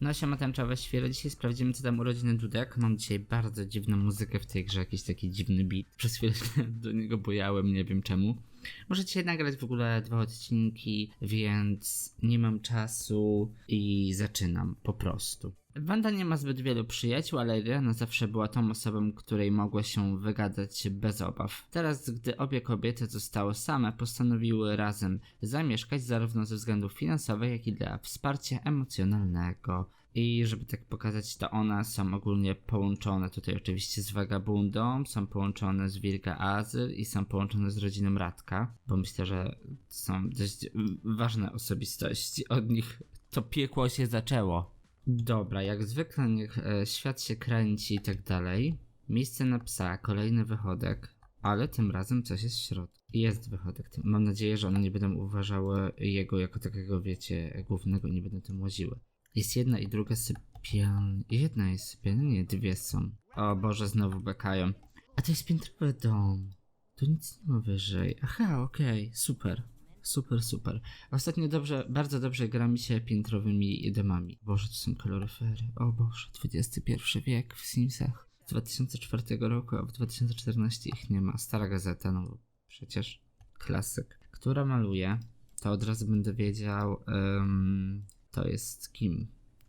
No siema tęczowe świele, dzisiaj sprawdzimy co tam urodziny Dudek. Mam dzisiaj bardzo dziwną muzykę w tej grze, jakiś taki dziwny beat. Przez chwilę do niego bojałem, nie wiem czemu. Dzisiaj nagrać w ogóle dwa odcinki, więc nie mam czasu i zaczynam po prostu. Wanda nie ma zbyt wielu przyjaciół, ale Rihanna zawsze była tą osobą, której mogła się wygadać bez obaw. Teraz, gdy obie kobiety zostały same, postanowiły razem zamieszkać zarówno ze względów finansowych, jak i dla wsparcia emocjonalnego. I żeby tak pokazać, to one są ogólnie połączone tutaj oczywiście z Vagabundą, są połączone z Wilga Azyl i są połączone z rodziną Radka, bo myślę, że są dość ważne osobistości. Od nich to piekło się zaczęło. Dobra, jak zwykle niech e, świat się kręci i tak dalej. Miejsce na psa, kolejny wychodek, ale tym razem coś jest w środku. Jest wychodek. Mam nadzieję, że one nie będą uważały jego jako takiego, wiecie, głównego, nie będą tym łaziły. Jest jedna i druga sypialnia. Jedna jest sypialnia, nie, dwie są. O Boże, znowu bekają. A to jest piętrowy dom. Tu nic nie ma wyżej. Aha, okej, super. Super, super. Ostatnio dobrze, bardzo dobrze gra mi się piętrowymi domami. Boże, to są kaloryfery. O Boże, XXI wiek w Simsach. Z 2004 roku, a w 2014 ich nie ma. Stara gazeta, no przecież klasyk. Która maluje, to od razu będę wiedział, em, to jest kim.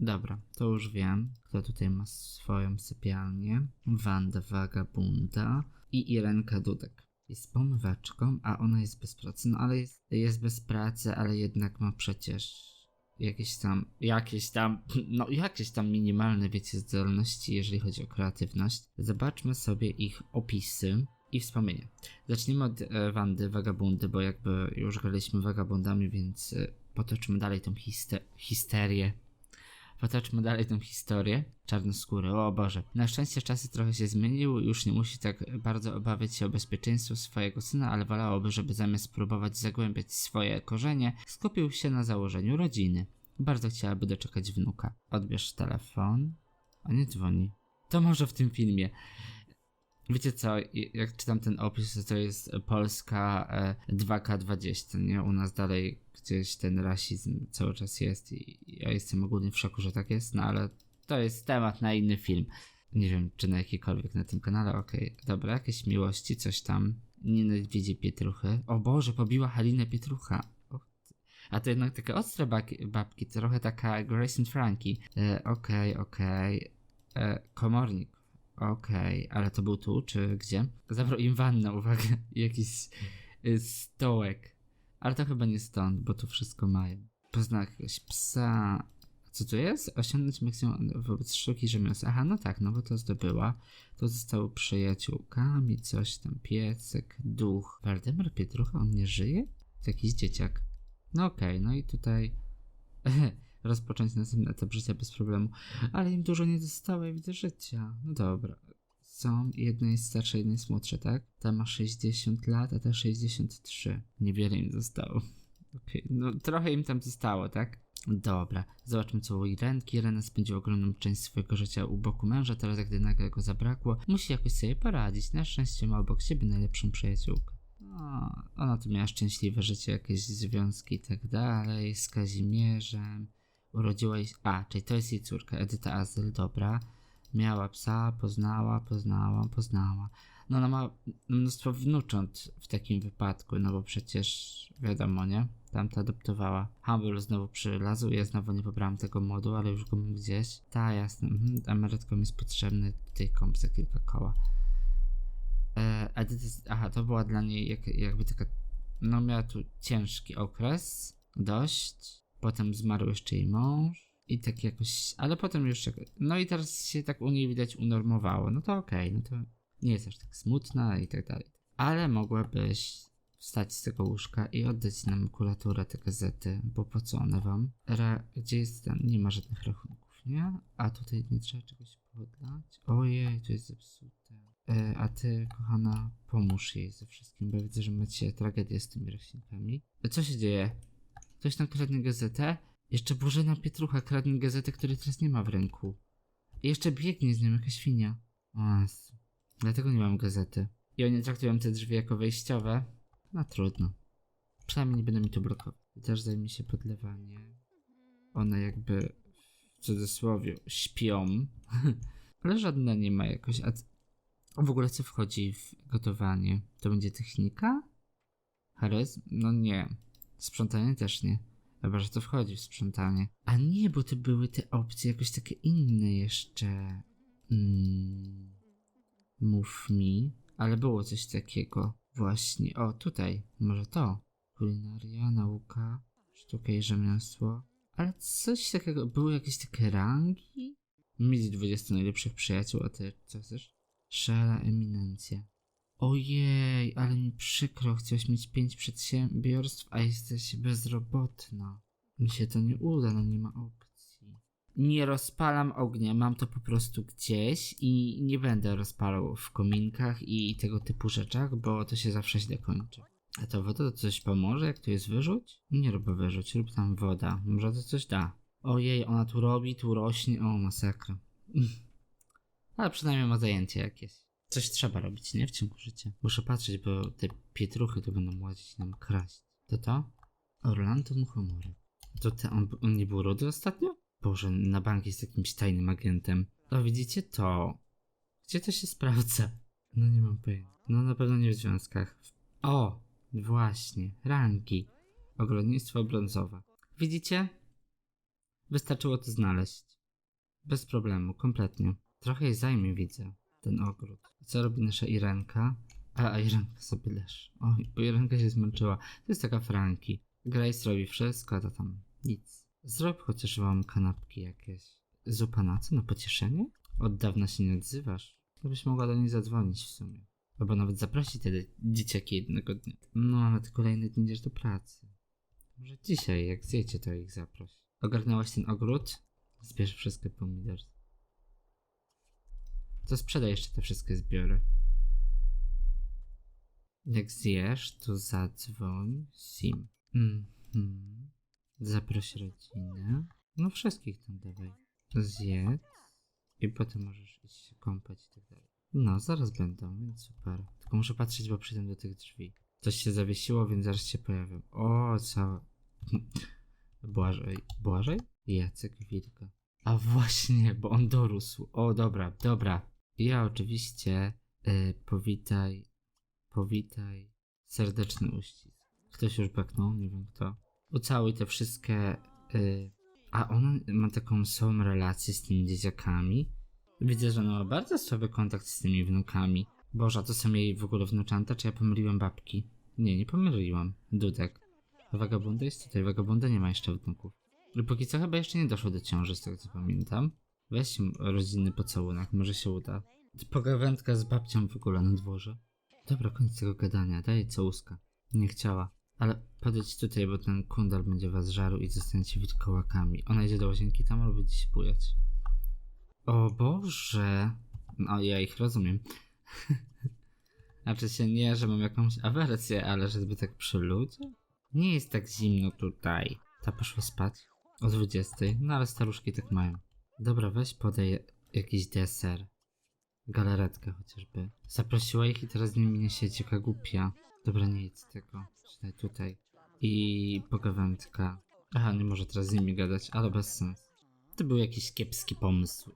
Dobra, to już wiem, kto tutaj ma swoją sypialnię. Wanda Vagabunda i Irenka Dudek. Jest pomywaczką, a ona jest bez pracy. No ale jest, jest bez pracy, ale jednak ma przecież jakieś tam, jakieś tam, no jakieś tam minimalne, wiecie, zdolności, jeżeli chodzi o kreatywność. Zobaczmy sobie ich opisy i wspomnienia. Zacznijmy od e, Wandy, Vagabundy, bo jakby już graliśmy Vagabundami, więc e, potoczmy dalej tą histe- histerię. Potoczmy dalej tą historię. Czarnoskóry, o Boże. Na szczęście czasy trochę się zmieniły, już nie musi tak bardzo obawiać się o bezpieczeństwo swojego syna, ale wolałoby, żeby zamiast próbować zagłębiać swoje korzenie, skupił się na założeniu rodziny. Bardzo chciałaby doczekać wnuka. Odbierz telefon. A nie dzwoni. To może w tym filmie. Wiecie co, jak czytam ten opis, to jest Polska e, 2K20, nie? U nas dalej gdzieś ten rasizm cały czas jest i ja jestem ogólnie w szoku, że tak jest, no ale to jest temat na inny film. Nie wiem, czy na jakikolwiek na tym kanale, okej. Dobra, jakieś miłości, coś tam. Nienawidzi Pietruchy. O Boże, pobiła Halinę Pietrucha. A to jednak takie ostre babki, trochę taka Grace and Frankie. E, Okej, okej. E, Komornik. Okej, ale to był tu, czy gdzie? Zabrał im wannę, uwaga, jakiś y, stołek. Ale to chyba nie stąd, bo tu wszystko mają. Pozna jakiegoś psa. Co to jest? Osiągnąć maksimum wobec sztuki rzemiosła. Aha, no tak, no bo to zdobyła. To zostało przyjaciółkami, coś tam, piecek, duch. Waldemar Pietrucha, on nie żyje? To jakiś dzieciak. No okej, no i tutaj rozpocząć następny etap życia bez problemu. Ale im dużo nie zostało, ja widzę życia. No dobra. Są, jedna jest starsza, jedna jest młodsza, tak? Ta ma 60 lat, a ta 63. Niewiele im zostało. Okej, no trochę im tam zostało, tak? Dobra, zobaczmy co u Irenki. Irena spędziła ogromną część swojego życia u boku męża, teraz gdy nagle go zabrakło, musi jakoś sobie poradzić. Na szczęście ma obok siebie najlepszą przyjaciółkę. No, ona tu miała szczęśliwe życie, jakieś związki i tak dalej, z Kazimierzem. Urodziła jej... A, czyli to jest jej córka, Edyta Azyl, dobra. Miała psa, poznała, poznała, poznała. No ona ma mnóstwo wnucząt w takim wypadku, no bo przecież wiadomo, nie? Tamta adoptowała. Humble znowu przylazł, ja znowu nie pobrałam tego modu, ale już go mam gdzieś. Ta, jasne, mhm. emerytkom jest potrzebny tutaj komp za kilka koła. E, Edyta, aha, to była dla niej jak, jakby taka, no miała tu ciężki okres, dość. Potem zmarł jeszcze jej mąż i tak jakoś, ale potem już, jak- no i teraz się tak u niej widać unormowało. No to okej, no to nie jest aż tak smutna i tak dalej. Ale mogłabyś wstać z tego łóżka i oddać nam makulaturę te gazety, bo po co one wam? Gdzie jest ten? Nie ma żadnych rachunków, nie? A tutaj nie trzeba czegoś podlać? Ojej, to jest zepsute. E, a ty, kochana, pomóż jej ze wszystkim, bo widzę, że macie tragedię z tymi roślinkami. E, Co się dzieje? Ktoś tam kradnie gazetę? Jeszcze Bożena Pietrucha kradnie gazetę, której teraz nie ma w ręku. I jeszcze biegnie z nią jakaś świnia. Jezu. Dlatego nie mam gazety. I oni traktują te drzwi jako wejściowe. No trudno. Przynajmniej nie będą mi tu blokować. Też zajmie się podlewanie. One jakby w cudzysłowie, śpią, ale żadna nie ma jakoś. A w ogóle co wchodzi w gotowanie? To będzie technika? Charyzm? No nie. Sprzątanie też nie. Chyba, że to wchodzi w sprzątanie. A nie, bo to były te opcje jakoś takie inne jeszcze. Mm, mów mi. Ale było coś takiego. Właśnie. O, tutaj. Może to. Kulinaria, nauka, sztuka i rzemiosło. Ale coś takiego. Były jakieś takie rangi? Mieć 20 najlepszych przyjaciół, a ty co chcesz? Szara eminencja. Ojej, ale mi przykro, chciałeś mieć pięć przedsiębiorstw, a jesteś bezrobotna. Mi się to nie uda, no nie ma opcji. Nie rozpalam ognia, mam to po prostu gdzieś i nie będę rozpalał w kominkach i tego typu rzeczach, bo to się zawsze źle kończy. A to woda to coś pomoże, jak to jest wyrzuć? Nie rób wyrzuć, rób tam woda, może to coś da. Ojej, ona tu robi, tu rośnie, o masakra. Ale przynajmniej ma zajęcie jakieś. Coś trzeba robić, nie? W ciągu życia. Muszę patrzeć, bo te pietruchy to będą łazić nam kraść. To to? Orlando Muchomorek. To te, on, on nie był rudy ostatnio? Boże, na bank jest jakimś tajnym agentem. O, widzicie to? Gdzie to się sprawdza? No nie mam pojęcia. No na pewno nie w związkach. O, właśnie, rangi. Ogrodnictwo brązowe. Widzicie? Wystarczyło to znaleźć. Bez problemu, kompletnie. Trochę jej zajmie, widzę, ten ogród. Co robi nasza Irenka? A, a Irenka sobie leży. Oj, bo Irenka się zmęczyła. To jest taka Franki. Grace robi wszystko, a to tam nic. Zrób chociaż wam kanapki jakieś. Zupa na co? Na pocieszenie? Od dawna się nie odzywasz. To byś mogła do niej zadzwonić w sumie. Albo nawet zaprosić te dzieciaki jednego dnia. No, ale ty kolejny dni idziesz do pracy. Może dzisiaj, jak zjecie, to ich zaproś. Ogarnęłaś ten ogród? Zbierz wszystkie pomidory. To sprzedaj jeszcze te wszystkie zbiory. Jak zjesz, to zadzwoń Sim. Mhm. Zaproś rodzinę. No wszystkich tam dawaj. Zjedz. I potem możesz iść się kąpać i tak dalej. No, zaraz będą, więc super. Tylko muszę patrzeć, bo przyjdę do tych drzwi. Coś się zawiesiło, więc zaraz się pojawią. O, co? Błażej. Błażej? Jacek Wilka. A właśnie, bo on dorósł. O, dobra, dobra. Ja oczywiście y, powitaj, powitaj, serdeczny uścisk. Ktoś już beknął, nie wiem kto. Ucałuj te wszystkie... Y, a on ma taką samą relację z tymi dzieciakami. Widzę, że ona ma bardzo słaby kontakt z tymi wnukami. Boże, to są jej w ogóle wnuczęta, czy ja pomyliłem babki? Nie, nie pomyliłam. Dudek. Wagabunda jest tutaj. Wagabunda nie ma jeszcze wnuków. Póki co chyba jeszcze nie doszło do ciąży, z tego co pamiętam. Weź rodzinny pocałunek, może się uda. Pogawędka z babcią w ogóle na dworze. Dobra, koniec tego gadania, daj całuska. Nie chciała. Ale podejdź tutaj, bo ten kundal będzie was żarł i zostaniecie wilkołakami. Ona idzie do łazienki tam, albo będzie się bujać. O Boże! No, ja ich rozumiem. znaczy się nie, że mam jakąś awersję, ale żeby tak przy ludziach? Nie jest tak zimno tutaj. Ta poszła spać o 20. No ale staruszki tak mają. Dobra, weź podaj jakiś deser. Galaretkę chociażby. Zaprosiła ich i teraz z nimi nie siedzi, jaka głupia. Dobra, nie jedz tego. Czytaj tutaj. I pogawędka. Aha, nie może teraz z nimi gadać, ale bez sensu. To był jakiś kiepski pomysł.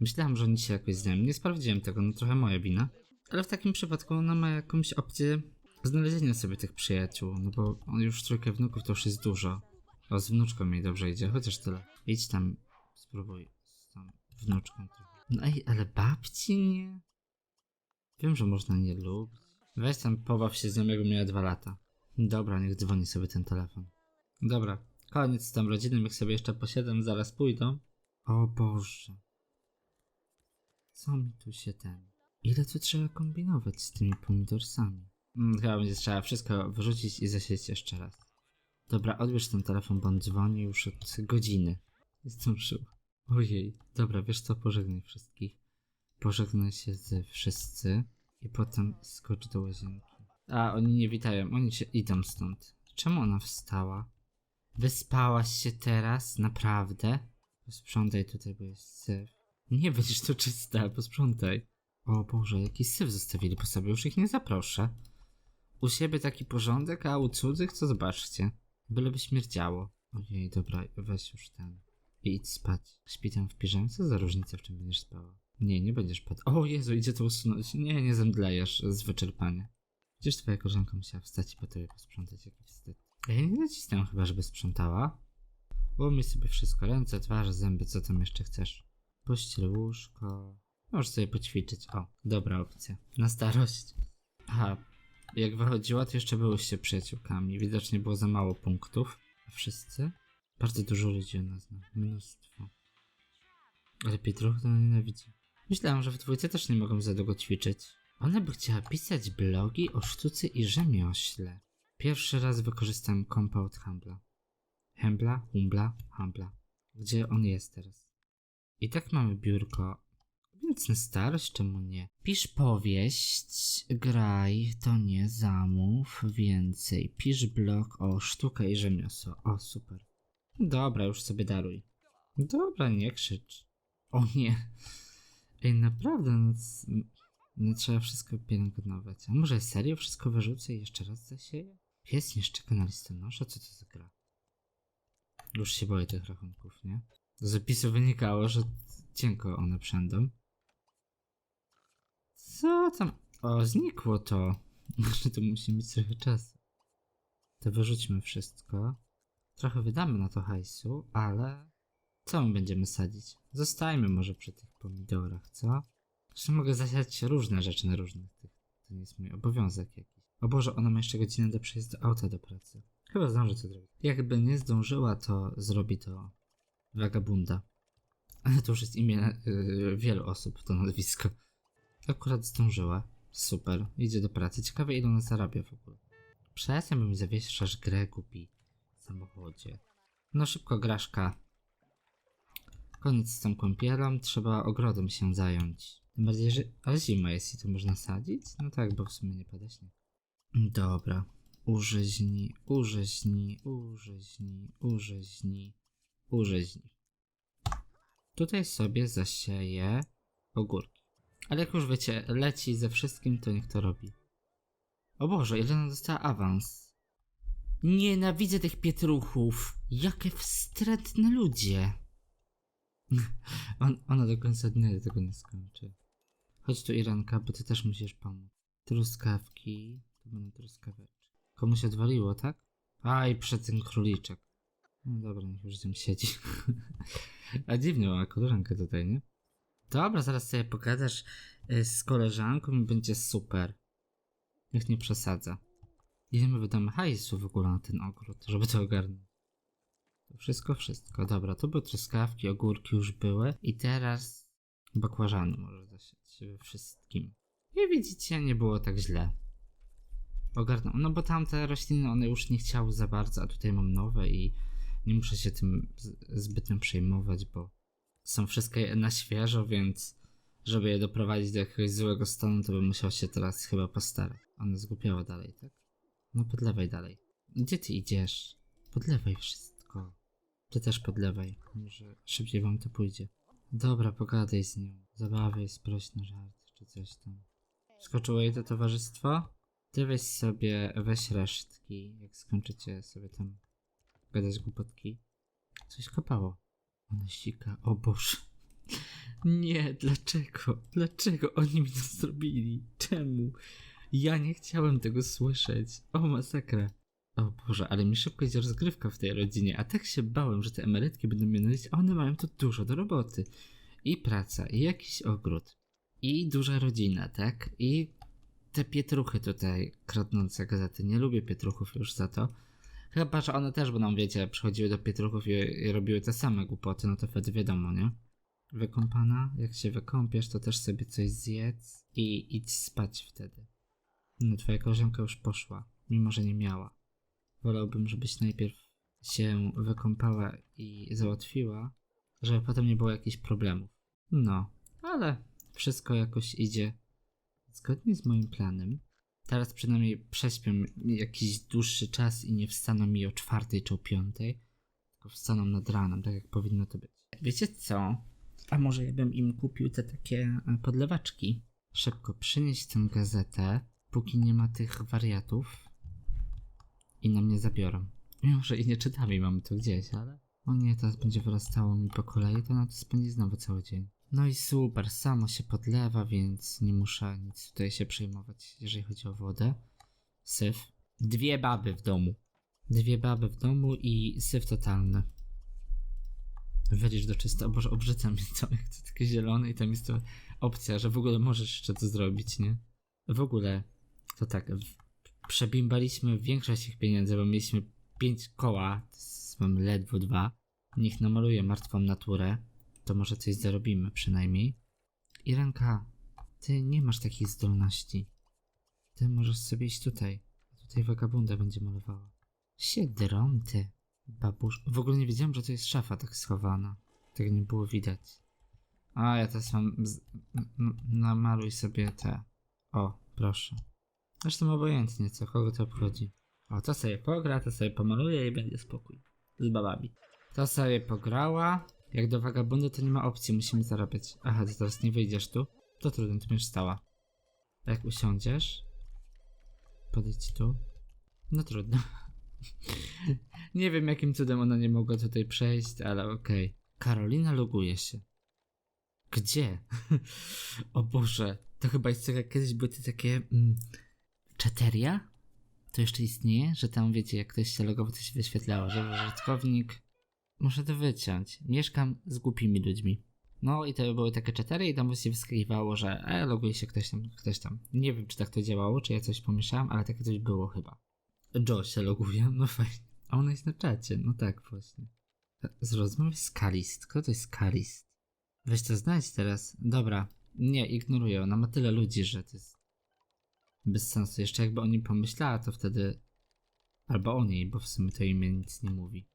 Myślałem, że oni się jakoś znają. Nie sprawdziłem tego, no trochę moja wina. Ale w takim przypadku ona ma jakąś opcję znalezienia sobie tych przyjaciół, no bo on już trójkę wnuków to już jest dużo. O, z wnuczką jej dobrze idzie, chociaż tyle. Idź tam, spróbuj z tą wnuczką trochę. No ej, ale babci nie? Wiem, że można nie lubić. Weź tam pobaw się z nią, jakby miała dwa lata. Dobra, niech dzwoni sobie ten telefon. Dobra, koniec z tą rodziną, jak sobie jeszcze posiedzę, zaraz pójdą. O Boże. Co mi tu się ten... Ile tu trzeba kombinować z tymi pomidorsami? Mm, chyba będzie trzeba wszystko wyrzucić i zasieć jeszcze raz. Dobra, odbierz ten telefon, bo on dzwoni już od godziny. Zdążył. Ojej, dobra, wiesz co, pożegnaj wszystkich. Pożegnaj się ze wszyscy i potem skocz do łazienki. A, oni nie witają, oni się idą stąd. Czemu ona wstała? Wyspałaś się teraz? Naprawdę? Posprzątaj tutaj, bo jest syf. Nie będziesz tu czysta, posprzątaj. O Boże, jaki syf zostawili po sobie, już ich nie zaproszę. U siebie taki porządek, a u cudzych co zobaczcie. Byleby śmierdziało. Ojej, dobra, weź już ten. I idź spać. Śpi tam w piżamie? Co za różnica, w czym będziesz spała? Nie, nie będziesz spać. O Jezu, idzie to usunąć. Nie, nie zemdlejesz z wyczerpania. Przecież twoja koleżanka musiała wstać i po tobie posprzątać jakiś wstyd. Ja nie nacisnę chyba, żeby sprzątała. Umyj sobie wszystko, ręce, twarz, zęby, co tam jeszcze chcesz. Pościel łóżko. Możesz sobie poćwiczyć. O, dobra opcja. Na starość. Aha, jak wychodziła, to jeszcze byłyście przyjaciółkami. Widocznie było za mało punktów. A wszyscy? Bardzo dużo ludzi ona zna. Mnóstwo. Ale Pietruch to nienawidzi. Myślałam, że w dwójce też nie mogą za długo ćwiczyć. Ona by chciała pisać blogi o sztuce i rzemiośle. Pierwszy raz wykorzystam kompa od Hambla. Hembla, Humbla, Hambla. Gdzie on jest teraz? I tak mamy biurko. Więc na starość czemu nie? Pisz powieść, graj, to nie zamów więcej. Pisz blog o sztukę i rzemiosło. O, super. Dobra, już sobie daruj. Dobra, nie krzycz. O nie. Ej, naprawdę, no, no trzeba wszystko pielęgnować. A może serio wszystko wyrzucę i jeszcze raz zasieję? Pies nie szczeka na listonosza? Co to za gra? Już się boję tych rachunków, nie? Z zapisu wynikało, że cienko one przędą. Co tam? O, znikło to. Może to musi mieć trochę czasu. To wyrzućmy wszystko. Trochę wydamy na to hajsu, ale co my będziemy sadzić? Zostajmy może przy tych pomidorach, co? Zresztą mogę zasiać różne rzeczy na różnych tych. To nie jest mój obowiązek jakiś. O Boże, ona ma jeszcze godzinę do przejścia auta do pracy. Chyba zdąży to zrobić. Jakby nie zdążyła, to zrobi to Vagabunda. Ale to już jest imię yy, wielu osób, to nazwisko. Akurat zdążyła. Super. Idzie do pracy. Ciekawe ile ona zarabia w ogóle. Przestań, bo mi zawieszasz grę głupi w samochodzie. No szybko, Graszka. Koniec z tą kąpielą. Trzeba ogrodem się zająć. Tym bardziej, że... Ale zima jest i to można sadzić? No tak, bo w sumie nie pada śnieg. Dobra. Urzeźni, urzeźni, urzeźni, urzeźni, urzeźni. Tutaj sobie zasieję ogórki. Ale jak już wiecie, leci ze wszystkim, to niech to robi. O Boże, Jelena dostała awans. Nienawidzę tych pietruchów. Jakie wstrętne ludzie. On, ona do końca dnia tego nie skończy. Chodź tu Iranka, bo ty też musisz pomóc. Truskawki. To będą truskaweczki. Komuś odwaliło, tak? Aj, przed ten króliczek. No dobra, niech już tam siedzi. A dziwnie ma koleżankę tutaj, nie? Dobra, zaraz sobie pogadasz y, z koleżanką i będzie super. Niech nie przesadza. Ile my wydamy hajsu w ogóle na ten ogród, żeby to ogarnąć? To wszystko, wszystko. Dobra, to były truskawki, ogórki już były. I teraz bakłażany może zasiać we wszystkim. I widzicie, nie było tak źle. Ogarnął. No bo tamte rośliny, one już nie chciały za bardzo, a tutaj mam nowe i nie muszę się tym zbytnio przejmować, bo są wszystkie na świeżo, więc żeby je doprowadzić do jakiegoś złego stanu, to bym musiał się teraz chyba postarać. One zgłupiało dalej, tak? No podlewaj dalej. Gdzie ty idziesz? Podlewaj wszystko. Ty też podlewaj. Może szybciej wam to pójdzie. Dobra, pogadaj z nią. Zabawy, sproś na żart, czy coś tam. Skoczyło jej to towarzystwo? Ty weź sobie, weź resztki, jak skończycie sobie tam gadać głupotki. Coś kopało. Ona sika, o Boże. Nie, dlaczego? Dlaczego oni mi to zrobili? Czemu? Ja nie chciałem tego słyszeć. O, masakra. O Boże, ale mi szybko idzie rozgrywka w tej rodzinie, a tak się bałem, że te emerytki będą mnie nudzić, a one mają tu dużo do roboty. I praca, i jakiś ogród, i duża rodzina, tak? I te pietruchy tutaj kradnące gazety. Nie lubię pietruchów już za to. Chyba, że one też będą, wiecie, przychodziły do pietruchów i, i robiły te same głupoty, no to wtedy wiadomo, nie? Wykąpana? Jak się wykąpiesz, to też sobie coś zjedz i idź spać wtedy. No, twoja koleżanka już poszła, mimo że nie miała. Wolałbym, żebyś najpierw się wykąpała i załatwiła, żeby potem nie było jakichś problemów. No, ale wszystko jakoś idzie zgodnie z moim planem. Teraz przynajmniej prześpię jakiś dłuższy czas i nie wstaną mi o czwartej czy o piątej, tylko wstaną nad ranem, tak jak powinno to być. Wiecie co? A może ja bym im kupił te takie e, podlewaczki? Szybko przynieść tę gazetę, póki nie ma tych wariatów i na mnie zabiorą. Mimo, że i nie czytamy, mamy to gdzieś, ale O nie, teraz będzie wyrastało mi po kolei, to na to spędzi znowu cały dzień. No i super, samo się podlewa, więc nie muszę nic tutaj się przejmować, jeżeli chodzi o wodę. Syf. Dwie baby w domu. Dwie baby w domu i syf totalny. Wejdziesz do czysta, o Boże, obrzyca mnie to, jak to takie zielone i tam jest to opcja, że w ogóle możesz jeszcze to zrobić, nie? W ogóle, to tak, przebimbaliśmy większość ich pieniędzy, bo mieliśmy pięć koła, mam ledwo dwa. Niech namaluje martwą naturę, to może coś zarobimy przynajmniej. Irenka, ty nie masz takich zdolności. Ty możesz sobie iść tutaj. Tutaj wagabunda będzie malowała. Siedrom ty, babusz. W ogóle nie wiedziałem, że to jest szafa tak schowana. Tego nie było widać. A ja teraz mam. Z... Namaluj sobie te. O, proszę. Zresztą obojętnie, co kogo to obchodzi. O, to sobie pogra, to sobie pomaluje i będzie spokój. Z babami. To sobie pograła. Jak do wagabundy to nie ma opcji, musimy zarabiać. Aha, ty teraz nie wyjdziesz tu? To trudno, tu będziesz stała. Jak usiądziesz? Podejdź tu. No trudno. nie wiem jakim cudem ona nie mogła tutaj przejść, ale okej. Karolina loguje się. Gdzie? o Boże, to chyba jest tak jak kiedyś były te takie... Mm, czateria? To jeszcze istnieje? Że tam wiecie, jak ktoś się logował, to się wyświetlało, że użytkownik... Muszę to wyciąć. Mieszkam z głupimi ludźmi. No i to były takie czatery i tam właśnie wyskakiwało, że e, loguje się ktoś tam, ktoś tam. Nie wiem, czy tak to działało, czy ja coś pomyślałem, ale takie coś było chyba. Joe się loguje, no fajnie. A ona jest na czacie, no tak właśnie. Z rozmowy z Kalist. Kto to jest Kalist? Weź to znajdź teraz. Dobra, nie, ignoruję. Ona ma tyle ludzi, że to jest bez sensu. Jeszcze jakby o nim pomyślała, to wtedy... Albo o niej, bo w sumie to imię nic nie mówi.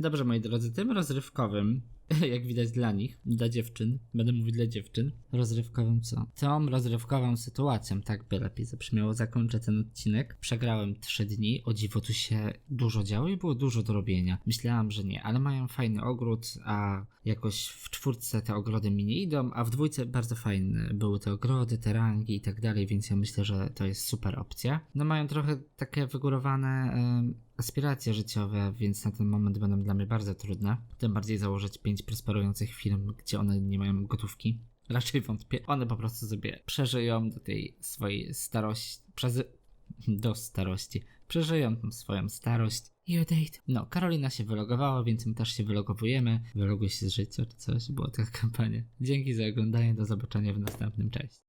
Dobrze, moi drodzy, tym rozrywkowym, jak widać dla nich, dla dziewczyn, będę mówić dla dziewczyn, rozrywkowym co? Tą rozrywkową sytuacją, tak by lepiej zabrzmiało, zakończę ten odcinek. Przegrałem trzy dni, o dziwo tu się dużo działo i było dużo do robienia. Myślałam, że nie, ale mają fajny ogród, a jakoś w czwórce te ogrody mi nie idą, a w dwójce bardzo fajne były te ogrody, te rangi i tak dalej, więc ja myślę, że to jest super opcja. No mają trochę takie wygórowane em, aspiracje życiowe, więc na ten moment będą dla mnie bardzo trudne. Tym bardziej założyć pięć prosperujących firm, gdzie one nie mają gotówki. Raczej wątpię. One po prostu sobie przeżyją do tej swojej starości. Przez... do starości. Przeżyją tą swoją starość i odejdą. No, Karolina się wylogowała, więc my też się wylogowujemy. Wyloguj się z życia czy coś, była taka kampania. Dzięki za oglądanie, do zobaczenia w następnym, cześć.